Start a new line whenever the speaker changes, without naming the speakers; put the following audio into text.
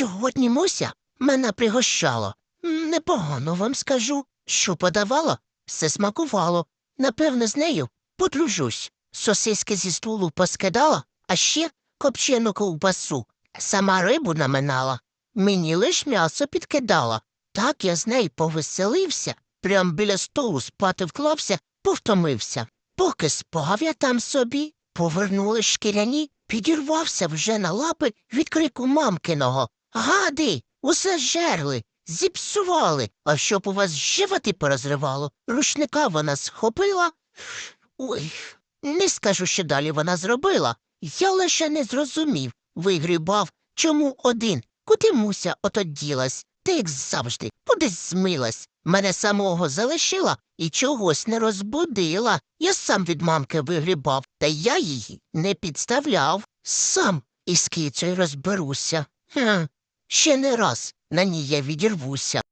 Сьогодні Муся мене пригощала. М, Непогано вам скажу. Що подавала, все смакувало. Напевне, з нею подружусь. Сосиски зі столу поскидала, а ще копчену ковбасу. Сама рибу наминала. Мені лиш м'ясо підкидала. Так я з нею повеселився, прям біля столу спати вклався, повтомився. Поки спав я там собі, повернули шкіряні, підірвався вже на лапи від крику мамкиного. Гади, усе жерли, зіпсували, а щоб у вас животи порозривало. Рушника вона схопила. Ой, не скажу, що далі вона зробила. Я лише не зрозумів, вигрібав, чому один, куди муся ото ділась, та як завжди, кудись змилась. Мене самого залишила і чогось не розбудила. Я сам від мамки вигрібав, та я її не підставляв. Сам із кицею розберуся. Хм, ще не раз на ній я відірвуся.